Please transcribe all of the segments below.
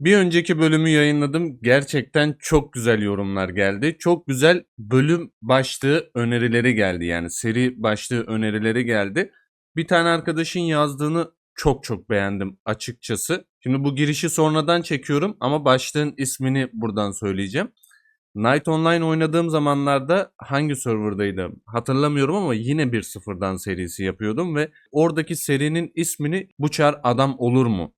Bir önceki bölümü yayınladım. Gerçekten çok güzel yorumlar geldi. Çok güzel bölüm başlığı önerileri geldi. Yani seri başlığı önerileri geldi. Bir tane arkadaşın yazdığını çok çok beğendim açıkçası. Şimdi bu girişi sonradan çekiyorum ama başlığın ismini buradan söyleyeceğim. Night Online oynadığım zamanlarda hangi serverdaydım hatırlamıyorum ama yine bir sıfırdan serisi yapıyordum ve oradaki serinin ismini Bu Çar Adam Olur mu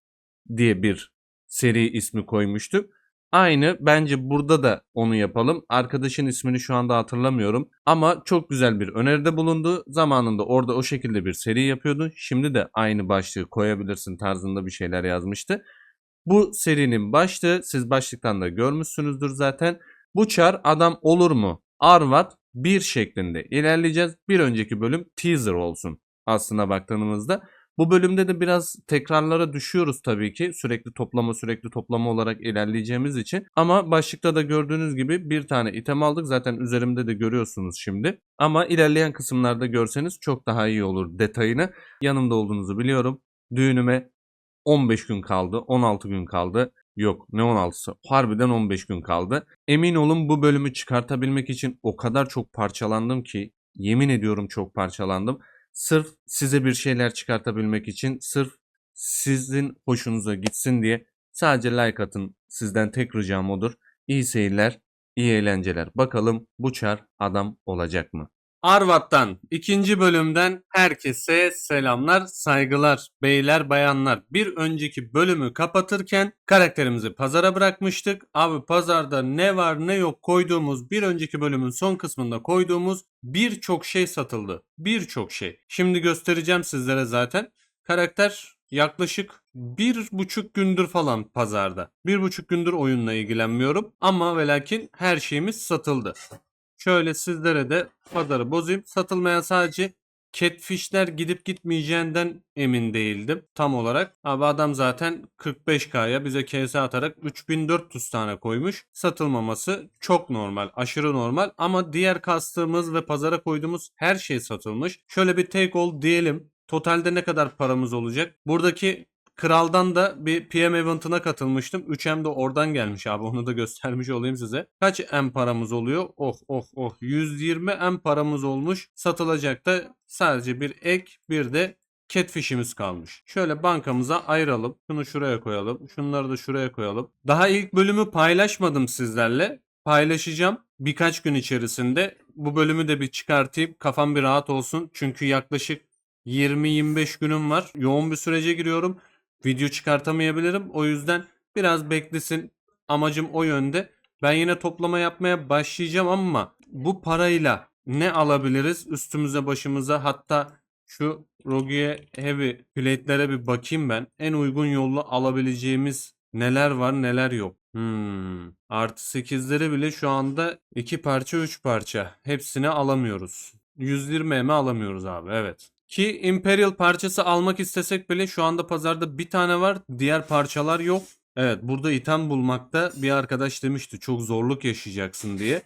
diye bir seri ismi koymuştuk. Aynı bence burada da onu yapalım. Arkadaşın ismini şu anda hatırlamıyorum ama çok güzel bir öneride bulundu. Zamanında orada o şekilde bir seri yapıyordu. Şimdi de aynı başlığı koyabilirsin tarzında bir şeyler yazmıştı. Bu serinin başlığı siz başlıktan da görmüşsünüzdür zaten. Bu çar adam olur mu? Arvat 1 şeklinde ilerleyeceğiz. Bir önceki bölüm teaser olsun aslına baktığımızda. Bu bölümde de biraz tekrarlara düşüyoruz tabii ki. Sürekli toplama sürekli toplama olarak ilerleyeceğimiz için. Ama başlıkta da gördüğünüz gibi bir tane item aldık. Zaten üzerimde de görüyorsunuz şimdi. Ama ilerleyen kısımlarda görseniz çok daha iyi olur detayını. Yanımda olduğunuzu biliyorum. Düğünüme 15 gün kaldı, 16 gün kaldı. Yok ne 16'sı harbiden 15 gün kaldı. Emin olun bu bölümü çıkartabilmek için o kadar çok parçalandım ki yemin ediyorum çok parçalandım. Sırf size bir şeyler çıkartabilmek için sırf sizin hoşunuza gitsin diye sadece like atın. Sizden tek ricam odur. İyi seyirler, iyi eğlenceler. Bakalım bu çar adam olacak mı? Arvat'tan ikinci bölümden herkese selamlar, saygılar, beyler, bayanlar. Bir önceki bölümü kapatırken karakterimizi pazara bırakmıştık. Abi pazarda ne var ne yok koyduğumuz bir önceki bölümün son kısmında koyduğumuz birçok şey satıldı. Birçok şey. Şimdi göstereceğim sizlere zaten. Karakter yaklaşık bir buçuk gündür falan pazarda. Bir buçuk gündür oyunla ilgilenmiyorum ama ve lakin her şeyimiz satıldı. Şöyle sizlere de pazarı bozayım. Satılmayan sadece catfishler gidip gitmeyeceğinden emin değildim tam olarak. Abi adam zaten 45K'ya bize KS atarak 3400 tane koymuş. Satılmaması çok normal, aşırı normal ama diğer kastığımız ve pazara koyduğumuz her şey satılmış. Şöyle bir take all diyelim. Totalde ne kadar paramız olacak? Buradaki Kral'dan da bir PM event'ına katılmıştım. 3M de oradan gelmiş abi. Onu da göstermiş olayım size. Kaç M paramız oluyor? Oh oh oh. 120 M paramız olmuş. Satılacak da sadece bir ek bir de catfish'imiz kalmış. Şöyle bankamıza ayıralım. Şunu şuraya koyalım. Şunları da şuraya koyalım. Daha ilk bölümü paylaşmadım sizlerle. Paylaşacağım birkaç gün içerisinde. Bu bölümü de bir çıkartayım. Kafam bir rahat olsun. Çünkü yaklaşık 20-25 günüm var. Yoğun bir sürece giriyorum video çıkartamayabilirim. O yüzden biraz beklesin. Amacım o yönde. Ben yine toplama yapmaya başlayacağım ama bu parayla ne alabiliriz üstümüze başımıza hatta şu Rogue Heavy plate'lere bir bakayım ben. En uygun yolla alabileceğimiz neler var neler yok. Hmm. Artı 8'leri bile şu anda 2 parça 3 parça. Hepsini alamıyoruz. 120 mi alamıyoruz abi evet. Ki Imperial parçası almak istesek bile şu anda pazarda bir tane var. Diğer parçalar yok. Evet burada item bulmakta bir arkadaş demişti çok zorluk yaşayacaksın diye.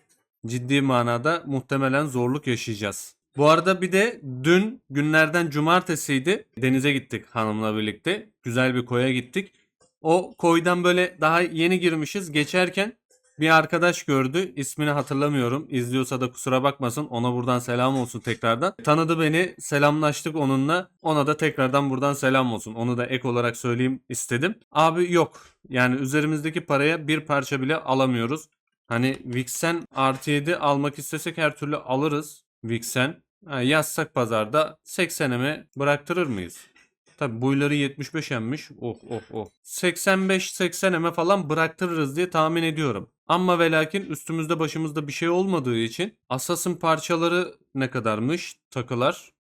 Ciddi manada muhtemelen zorluk yaşayacağız. Bu arada bir de dün günlerden cumartesiydi. Denize gittik hanımla birlikte. Güzel bir koya gittik. O koydan böyle daha yeni girmişiz. Geçerken bir arkadaş gördü. İsmini hatırlamıyorum. İzliyorsa da kusura bakmasın. Ona buradan selam olsun tekrardan. Tanıdı beni. Selamlaştık onunla. Ona da tekrardan buradan selam olsun. Onu da ek olarak söyleyeyim istedim. Abi yok. Yani üzerimizdeki paraya bir parça bile alamıyoruz. Hani Vixen artı 7 almak istesek her türlü alırız. Vixen. Ha, yazsak pazarda 80'e bıraktırır mıyız? Tabi boyları 75 emmiş. Oh oh oh. 85-80 eme falan bıraktırırız diye tahmin ediyorum. Ama ve lakin üstümüzde başımızda bir şey olmadığı için Assassin parçaları ne kadarmış? Takılar.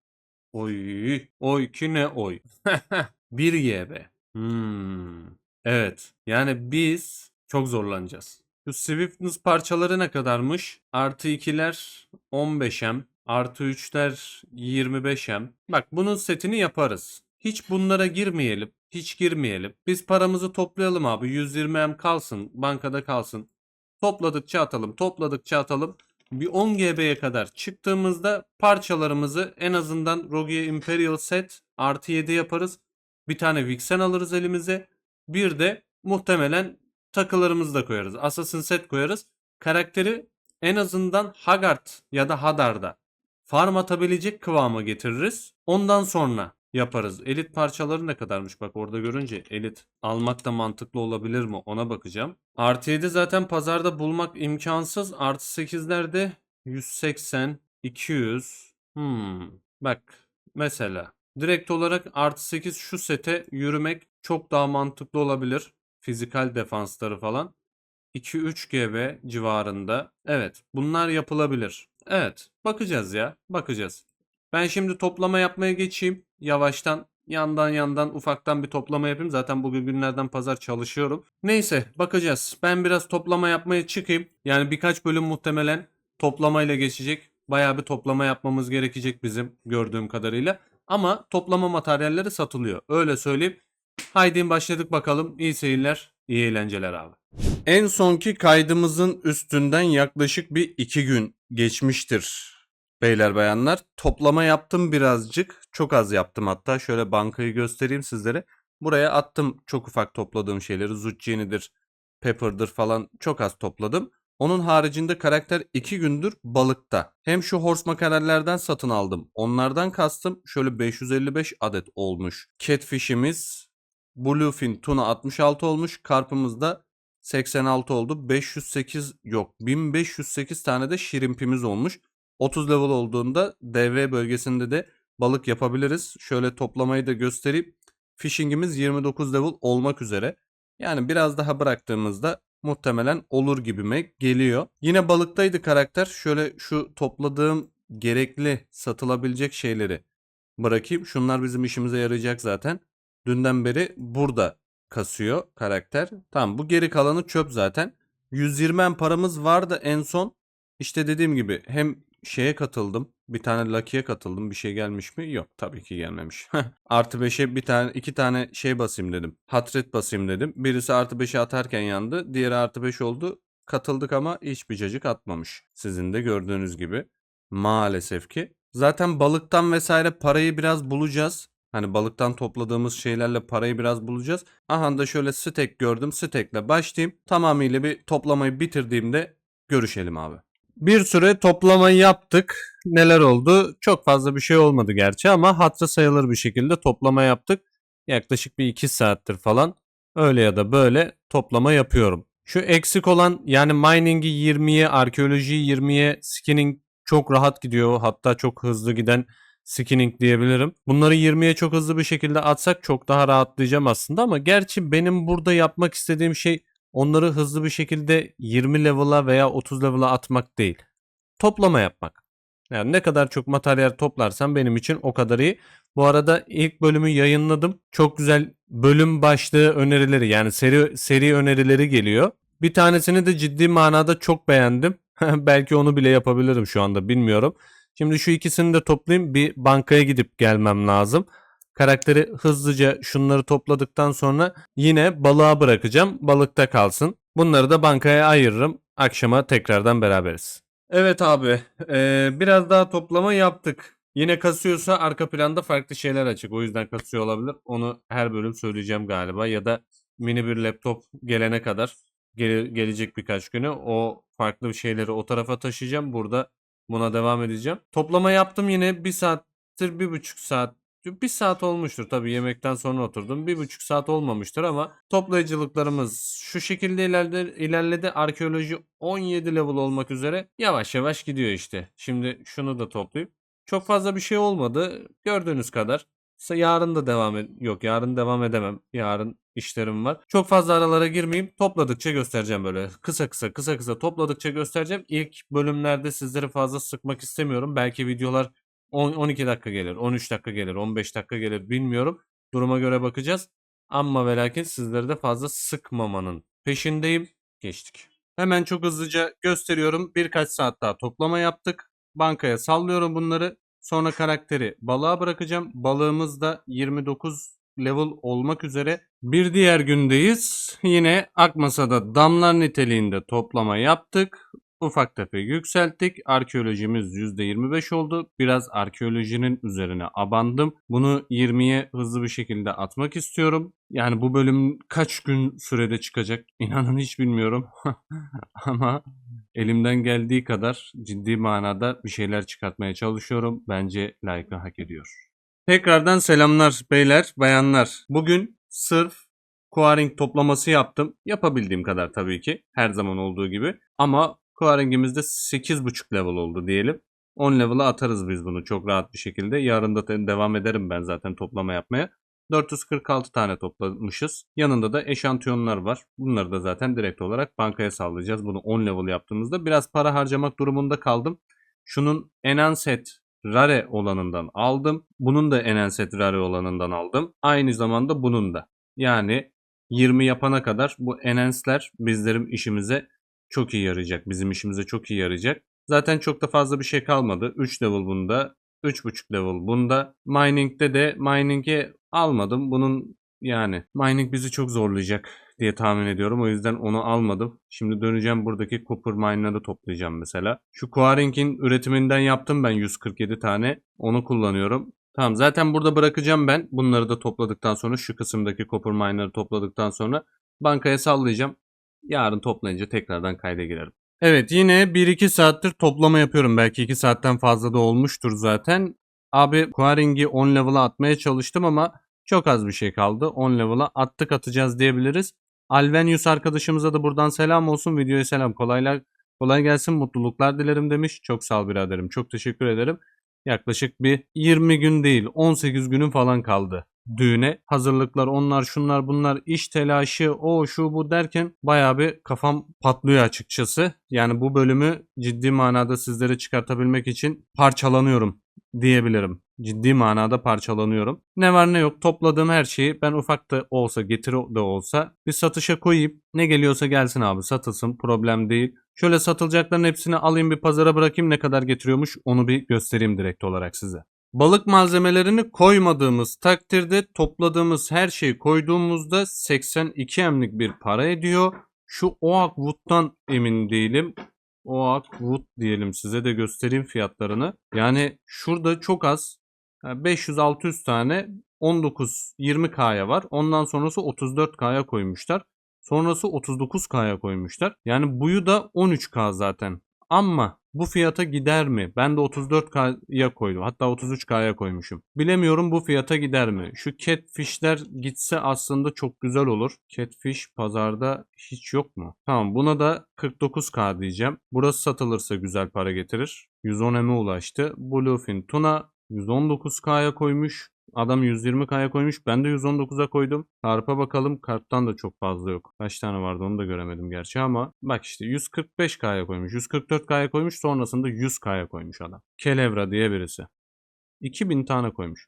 Oy. Oy ki ne oy. 1 YB. Hmm. Evet. Yani biz çok zorlanacağız. Şu Swiftness parçaları ne kadarmış? Artı 2'ler 15M. Artı 3'ler 25M. Bak bunun setini yaparız. Hiç bunlara girmeyelim. Hiç girmeyelim. Biz paramızı toplayalım abi. 120M kalsın. Bankada kalsın. Topladıkça atalım. Topladıkça atalım. Bir 10 GB'ye kadar çıktığımızda parçalarımızı en azından Rogue Imperial Set artı 7 yaparız. Bir tane Vixen alırız elimize. Bir de muhtemelen takılarımızı da koyarız. Assassin set koyarız. Karakteri en azından Haggard ya da Hadar'da farm atabilecek kıvama getiririz. Ondan sonra yaparız. Elit parçaları ne kadarmış bak orada görünce elit almak da mantıklı olabilir mi ona bakacağım. Artı 7 zaten pazarda bulmak imkansız. Artı 8'lerde 180, 200. Hmm. Bak mesela direkt olarak artı 8 şu sete yürümek çok daha mantıklı olabilir. Fizikal defansları falan. 2-3 GB civarında. Evet bunlar yapılabilir. Evet bakacağız ya bakacağız. Ben şimdi toplama yapmaya geçeyim. Yavaştan yandan yandan ufaktan bir toplama yapayım. Zaten bugün günlerden pazar çalışıyorum. Neyse bakacağız. Ben biraz toplama yapmaya çıkayım. Yani birkaç bölüm muhtemelen toplamayla geçecek. Bayağı bir toplama yapmamız gerekecek bizim gördüğüm kadarıyla. Ama toplama materyalleri satılıyor. Öyle söyleyeyim. Haydi başladık bakalım. İyi seyirler, iyi eğlenceler abi. En sonki kaydımızın üstünden yaklaşık bir iki gün geçmiştir. Beyler bayanlar toplama yaptım birazcık. Çok az yaptım hatta. Şöyle bankayı göstereyim sizlere. Buraya attım çok ufak topladığım şeyleri. Zucchini'dir, pepper'dır falan çok az topladım. Onun haricinde karakter 2 gündür balıkta. Hem şu horse makarellerden satın aldım. Onlardan kastım şöyle 555 adet olmuş. Catfish'imiz Bluefin tuna 66 olmuş. Karpımız da 86 oldu. 508 yok 1508 tane de şirimpimiz olmuş. 30 level olduğunda DV bölgesinde de balık yapabiliriz. Şöyle toplamayı da göstereyim. Fishing'imiz 29 level olmak üzere. Yani biraz daha bıraktığımızda muhtemelen olur gibime geliyor. Yine balıktaydı karakter. Şöyle şu topladığım gerekli satılabilecek şeyleri bırakayım. Şunlar bizim işimize yarayacak zaten. Dünden beri burada kasıyor karakter. Tamam bu geri kalanı çöp zaten. 120 en paramız vardı en son. İşte dediğim gibi hem şeye katıldım. Bir tane Lucky'ye katıldım. Bir şey gelmiş mi? Yok tabii ki gelmemiş. artı 5'e bir tane iki tane şey basayım dedim. Hatret basayım dedim. Birisi artı 5'e atarken yandı. Diğeri artı 5 oldu. Katıldık ama hiçbir cacık atmamış. Sizin de gördüğünüz gibi. Maalesef ki. Zaten balıktan vesaire parayı biraz bulacağız. Hani balıktan topladığımız şeylerle parayı biraz bulacağız. Aha da şöyle stack gördüm. Stack'le başlayayım. Tamamıyla bir toplamayı bitirdiğimde görüşelim abi. Bir süre toplamayı yaptık. Neler oldu? Çok fazla bir şey olmadı gerçi ama hatırı sayılır bir şekilde toplama yaptık. Yaklaşık bir 2 saattir falan öyle ya da böyle toplama yapıyorum. Şu eksik olan yani mining'i 20'ye, arkeolojiyi 20'ye, skinning çok rahat gidiyor. Hatta çok hızlı giden skinning diyebilirim. Bunları 20'ye çok hızlı bir şekilde atsak çok daha rahatlayacağım aslında ama gerçi benim burada yapmak istediğim şey onları hızlı bir şekilde 20 level'a veya 30 level'a atmak değil. Toplama yapmak. Yani ne kadar çok materyal toplarsam benim için o kadar iyi. Bu arada ilk bölümü yayınladım. Çok güzel bölüm başlığı önerileri yani seri seri önerileri geliyor. Bir tanesini de ciddi manada çok beğendim. Belki onu bile yapabilirim şu anda bilmiyorum. Şimdi şu ikisini de toplayayım. Bir bankaya gidip gelmem lazım. Karakteri hızlıca şunları topladıktan sonra yine balığa bırakacağım. Balıkta kalsın. Bunları da bankaya ayırırım. Akşama tekrardan beraberiz. Evet abi. eee, biraz daha toplama yaptık. Yine kasıyorsa arka planda farklı şeyler açık. O yüzden kasıyor olabilir. Onu her bölüm söyleyeceğim galiba. Ya da mini bir laptop gelene kadar gele- gelecek birkaç güne o farklı şeyleri o tarafa taşıyacağım. Burada buna devam edeceğim. Toplama yaptım yine bir saattir bir buçuk saat bir saat olmuştur tabii yemekten sonra oturdum. Bir buçuk saat olmamıştır ama toplayıcılıklarımız şu şekilde ilerledi, ilerledi. Arkeoloji 17 level olmak üzere yavaş yavaş gidiyor işte. Şimdi şunu da toplayıp çok fazla bir şey olmadı. Gördüğünüz kadar. Yarın da devam ed yok yarın devam edemem. Yarın işlerim var. Çok fazla aralara girmeyeyim. Topladıkça göstereceğim böyle. Kısa kısa kısa kısa topladıkça göstereceğim. İlk bölümlerde sizleri fazla sıkmak istemiyorum. Belki videolar 10 12 dakika gelir, 13 dakika gelir, 15 dakika gelir bilmiyorum. Duruma göre bakacağız. Ama ve lakin sizleri de fazla sıkmamanın peşindeyim. Geçtik. Hemen çok hızlıca gösteriyorum. Birkaç saat daha toplama yaptık. Bankaya sallıyorum bunları. Sonra karakteri balığa bırakacağım. Balığımız da 29 level olmak üzere. Bir diğer gündeyiz. Yine Akmasa'da damlar niteliğinde toplama yaptık. Ufak tefek yükselttik. Arkeolojimiz %25 oldu. Biraz arkeolojinin üzerine abandım. Bunu 20'ye hızlı bir şekilde atmak istiyorum. Yani bu bölüm kaç gün sürede çıkacak inanın hiç bilmiyorum. Ama elimden geldiği kadar ciddi manada bir şeyler çıkartmaya çalışıyorum. Bence like'ı hak ediyor. Tekrardan selamlar beyler, bayanlar. Bugün sırf Quaring toplaması yaptım. Yapabildiğim kadar tabii ki. Her zaman olduğu gibi. Ama Quaring'imizde 8.5 level oldu diyelim. 10 level'a atarız biz bunu çok rahat bir şekilde. Yarın da devam ederim ben zaten toplama yapmaya. 446 tane toplamışız. Yanında da eşantiyonlar var. Bunları da zaten direkt olarak bankaya sallayacağız. Bunu 10 level yaptığımızda biraz para harcamak durumunda kaldım. Şunun Enhanced Rare olanından aldım. Bunun da Enhanced Rare olanından aldım. Aynı zamanda bunun da. Yani 20 yapana kadar bu enhanced'ler bizlerim işimize çok iyi yarayacak. Bizim işimize çok iyi yarayacak. Zaten çok da fazla bir şey kalmadı. 3 level bunda, 3.5 level bunda. Mining'de de mining'e almadım. Bunun yani mining bizi çok zorlayacak diye tahmin ediyorum. O yüzden onu almadım. Şimdi döneceğim buradaki copper mine'ları toplayacağım mesela. Şu Quaring'in üretiminden yaptım ben 147 tane. Onu kullanıyorum. Tamam zaten burada bırakacağım ben. Bunları da topladıktan sonra şu kısımdaki copper mine'ları topladıktan sonra bankaya sallayacağım. Yarın toplayınca tekrardan kayda girerim. Evet yine 1-2 saattir toplama yapıyorum. Belki 2 saatten fazla da olmuştur zaten. Abi Quaring'i 10 level'a atmaya çalıştım ama çok az bir şey kaldı. 10 level'a attık atacağız diyebiliriz. Alvenius arkadaşımıza da buradan selam olsun. Videoya selam. Kolaylar kolay gelsin. Mutluluklar dilerim demiş. Çok sağ ol biraderim. Çok teşekkür ederim. Yaklaşık bir 20 gün değil 18 günün falan kaldı düğüne. Hazırlıklar onlar şunlar bunlar iş telaşı o şu bu derken bayağı bir kafam patlıyor açıkçası. Yani bu bölümü ciddi manada sizlere çıkartabilmek için parçalanıyorum diyebilirim. Ciddi manada parçalanıyorum. Ne var ne yok topladığım her şeyi ben ufak da olsa getiri de olsa bir satışa koyayım. Ne geliyorsa gelsin abi satılsın problem değil. Şöyle satılacakların hepsini alayım bir pazara bırakayım ne kadar getiriyormuş onu bir göstereyim direkt olarak size. Balık malzemelerini koymadığımız takdirde topladığımız her şeyi koyduğumuzda 82 emlik bir para ediyor. Şu Oak Wood'dan emin değilim. Oak Wood diyelim size de göstereyim fiyatlarını. Yani şurada çok az 500-600 tane 19-20K'ya var. Ondan sonrası 34K'ya koymuşlar. Sonrası 39K'ya koymuşlar. Yani buyu da 13K zaten. Ama bu fiyata gider mi? Ben de 34K'ya koydum. Hatta 33K'ya koymuşum. Bilemiyorum bu fiyata gider mi? Şu catfish'ler gitse aslında çok güzel olur. Catfish pazarda hiç yok mu? Tamam buna da 49K diyeceğim. Burası satılırsa güzel para getirir. 110M'e ulaştı. Bluefin tuna 119K'ya koymuş. Adam 120K'ya koymuş. Ben de 119'a koydum. Karpa bakalım. Karttan da çok fazla yok. Kaç tane vardı onu da göremedim gerçi ama. Bak işte 145K'ya koymuş. 144K'ya koymuş. Sonrasında 100K'ya koymuş adam. Kelevra diye birisi. 2000 tane koymuş.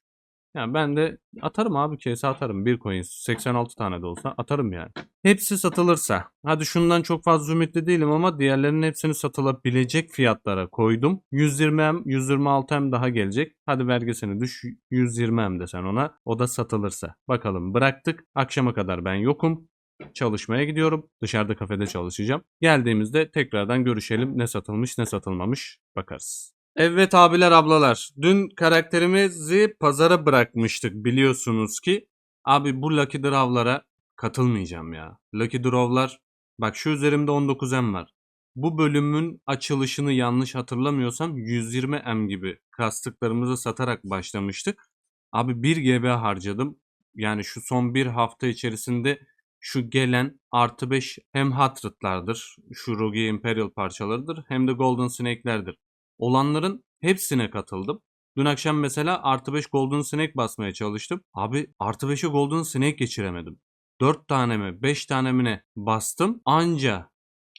Yani ben de atarım abi kese atarım. Bir coin 86 tane de olsa atarım yani. Hepsi satılırsa. Hadi şundan çok fazla ümitli değilim ama diğerlerinin hepsini satılabilecek fiyatlara koydum. 120M, 126M daha gelecek. Hadi vergisini düş 120M desen ona. O da satılırsa. Bakalım bıraktık. Akşama kadar ben yokum. Çalışmaya gidiyorum. Dışarıda kafede çalışacağım. Geldiğimizde tekrardan görüşelim. Ne satılmış ne satılmamış bakarız. Evet abiler ablalar. Dün karakterimizi pazara bırakmıştık biliyorsunuz ki. Abi bu Lucky Draw'lara katılmayacağım ya. Lucky Draw'lar bak şu üzerimde 19M var. Bu bölümün açılışını yanlış hatırlamıyorsam 120M gibi kastıklarımızı satarak başlamıştık. Abi 1 GB harcadım. Yani şu son bir hafta içerisinde şu gelen artı 5 hem Hatred'lardır, şu Rogue Imperial parçalarıdır hem de Golden Snake'lerdir olanların hepsine katıldım. Dün akşam mesela artı 5 Golden Snake basmaya çalıştım. Abi artı 5'i Golden Snake geçiremedim. 4 tane mi 5 tane mi ne bastım anca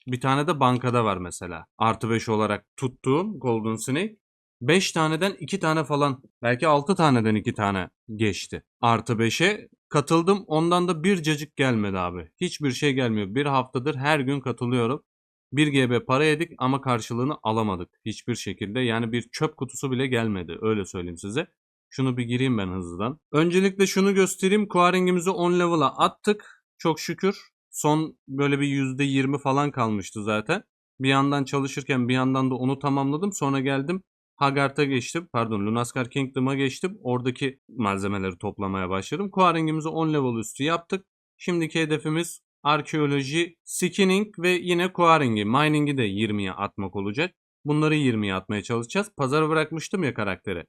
bir tane de bankada var mesela. Artı 5 olarak tuttuğum Golden Snake. 5 taneden 2 tane falan belki 6 taneden 2 tane geçti. Artı 5'e katıldım ondan da bir cacık gelmedi abi. Hiçbir şey gelmiyor. Bir haftadır her gün katılıyorum. 1 GB para yedik ama karşılığını alamadık hiçbir şekilde. Yani bir çöp kutusu bile gelmedi öyle söyleyeyim size. Şunu bir gireyim ben hızlıdan. Öncelikle şunu göstereyim. Quaring'imizi 10 level'a attık. Çok şükür. Son böyle bir %20 falan kalmıştı zaten. Bir yandan çalışırken bir yandan da onu tamamladım. Sonra geldim Haggard'a geçtim. Pardon Lunaskar Kingdom'a geçtim. Oradaki malzemeleri toplamaya başladım. Quarring'imizi 10 level üstü yaptık. Şimdiki hedefimiz arkeoloji, skinning ve yine quarring'i, mining'i de 20'ye atmak olacak. Bunları 20'ye atmaya çalışacağız. Pazara bırakmıştım ya karakteri.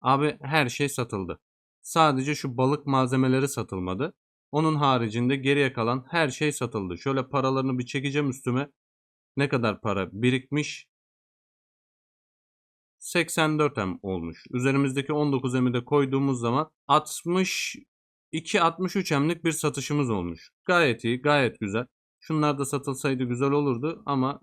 Abi her şey satıldı. Sadece şu balık malzemeleri satılmadı. Onun haricinde geriye kalan her şey satıldı. Şöyle paralarını bir çekeceğim üstüme. Ne kadar para birikmiş? 84 M olmuş. Üzerimizdeki 19 M'i de koyduğumuz zaman 62-63 M'lik bir satışımız olmuş. Gayet iyi, gayet güzel. Şunlar da satılsaydı güzel olurdu ama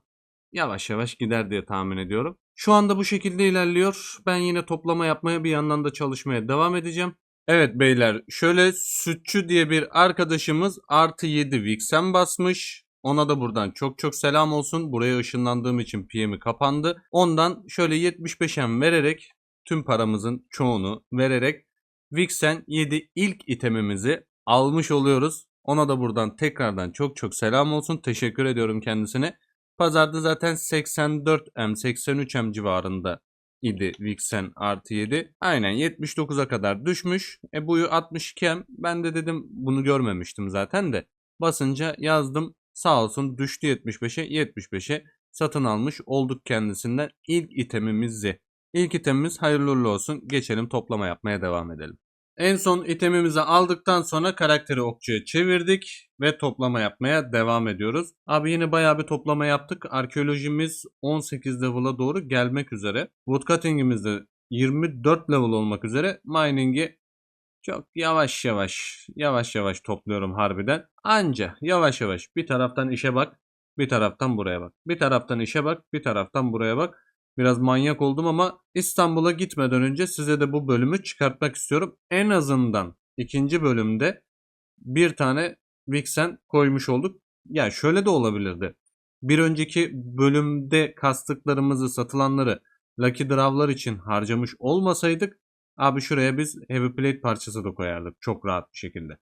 yavaş yavaş gider diye tahmin ediyorum. Şu anda bu şekilde ilerliyor. Ben yine toplama yapmaya bir yandan da çalışmaya devam edeceğim. Evet beyler şöyle sütçü diye bir arkadaşımız artı 7 Vixen basmış. Ona da buradan çok çok selam olsun. Buraya ışınlandığım için PM'i kapandı. Ondan şöyle 75M vererek tüm paramızın çoğunu vererek Vixen 7 ilk itemimizi almış oluyoruz. Ona da buradan tekrardan çok çok selam olsun. Teşekkür ediyorum kendisine. Pazarda zaten 84M 83M civarında idi Vixen artı 7. Aynen 79'a kadar düşmüş. E buyu 62M. Ben de dedim bunu görmemiştim zaten de. Basınca yazdım. Sağ olsun düştü 75'e 75'e satın almış olduk kendisinden ilk itemimizi. İlk itemimiz hayırlı uğurlu olsun. Geçelim toplama yapmaya devam edelim. En son itemimizi aldıktan sonra karakteri okçuya çevirdik ve toplama yapmaya devam ediyoruz. Abi yine bayağı bir toplama yaptık. Arkeolojimiz 18 level'a doğru gelmek üzere. Woodcutting'imiz de 24 level olmak üzere. Mining'i çok yavaş yavaş yavaş yavaş topluyorum harbiden. Anca yavaş yavaş bir taraftan işe bak, bir taraftan buraya bak. Bir taraftan işe bak, bir taraftan buraya bak. Biraz manyak oldum ama İstanbul'a gitmeden önce size de bu bölümü çıkartmak istiyorum. En azından ikinci bölümde bir tane Vixen koymuş olduk. Ya şöyle de olabilirdi. Bir önceki bölümde kastıklarımızı satılanları Lucky Draw'lar için harcamış olmasaydık abi şuraya biz Heavy Plate parçası da koyardık çok rahat bir şekilde.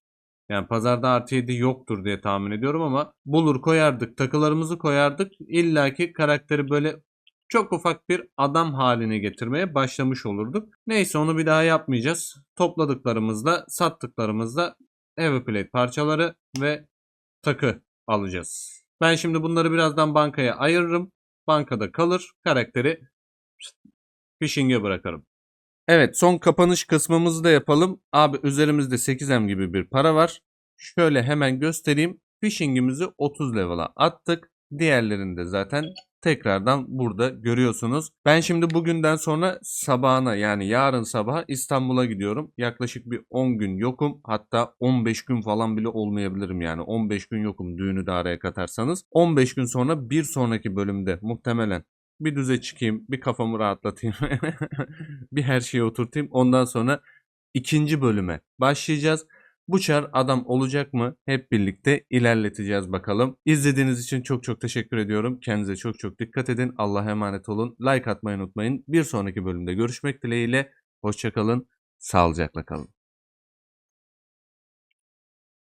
Yani pazarda artı 7 yoktur diye tahmin ediyorum ama bulur koyardık takılarımızı koyardık. İlla ki karakteri böyle çok ufak bir adam haline getirmeye başlamış olurduk. Neyse onu bir daha yapmayacağız. Topladıklarımızla sattıklarımızla Heavy Plate parçaları ve takı alacağız. Ben şimdi bunları birazdan bankaya ayırırım. Bankada kalır. Karakteri phishing'e bırakırım. Evet son kapanış kısmımızı da yapalım. Abi üzerimizde 8M gibi bir para var. Şöyle hemen göstereyim. Phishing'imizi 30 level'a attık. Diğerlerini de zaten tekrardan burada görüyorsunuz. Ben şimdi bugünden sonra sabahına yani yarın sabah İstanbul'a gidiyorum. Yaklaşık bir 10 gün yokum. Hatta 15 gün falan bile olmayabilirim yani. 15 gün yokum düğünü de araya katarsanız. 15 gün sonra bir sonraki bölümde muhtemelen bir düze çıkayım, bir kafamı rahatlatayım, bir her şeyi oturtayım. Ondan sonra ikinci bölüme başlayacağız. Bu çar adam olacak mı? Hep birlikte ilerleteceğiz bakalım. İzlediğiniz için çok çok teşekkür ediyorum. Kendinize çok çok dikkat edin. Allah'a emanet olun. Like atmayı unutmayın. Bir sonraki bölümde görüşmek dileğiyle. Hoşçakalın. Sağlıcakla kalın.